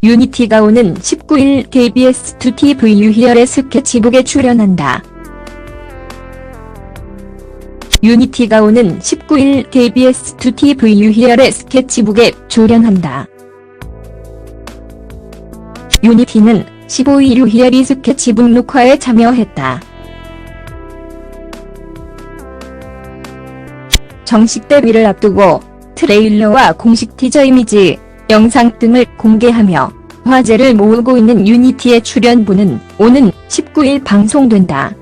유니티가 오는 19일 KBS 2TV 유희열의 스케치북에 출연한다. 유니티가 오는 19일 KBS 2TV 유희열의 스케치북에 출연한다. 유니티는 15일 유희열이 스케치북 녹화에 참여했다. 정식 데뷔를 앞두고 트레일러와 공식 티저 이미지, 영상 등을 공개하며 화제를 모으고 있는 유니티의 출연분은 오는 19일 방송된다.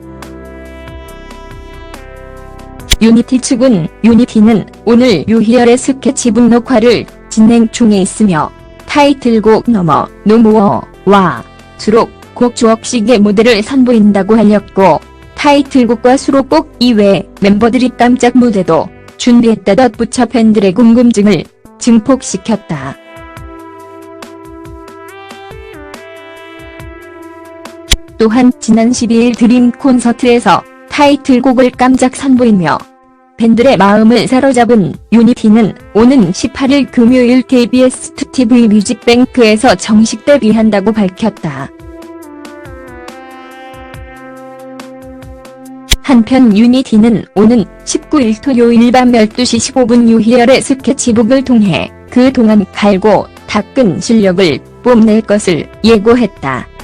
유니티 측은 유니티는 오늘 유희열의 스케치북 녹화를 진행 중에 있으며 타이틀곡 넘어 노모어와 수록 곡 주옥식의 무대를 선보인다고 알렸고 타이틀곡과 수록곡 이외 멤버들이 깜짝 무대도 준비했다 덧붙여 팬들의 궁금증을 증폭시켰다. 또한 지난 12일 드림 콘서트에서 타이틀곡을 깜짝 선보이며 팬들의 마음을 사로잡은 유니티는 오는 18일 금요일 KBS 2TV 뮤직뱅크에서 정식 데뷔한다고 밝혔다. 한편 유니티는 오는 19일 토요일 밤 12시 15분 유희열의 스케치북을 통해 그동안 갈고 닦은 실력을 뽐낼 것을 예고했다.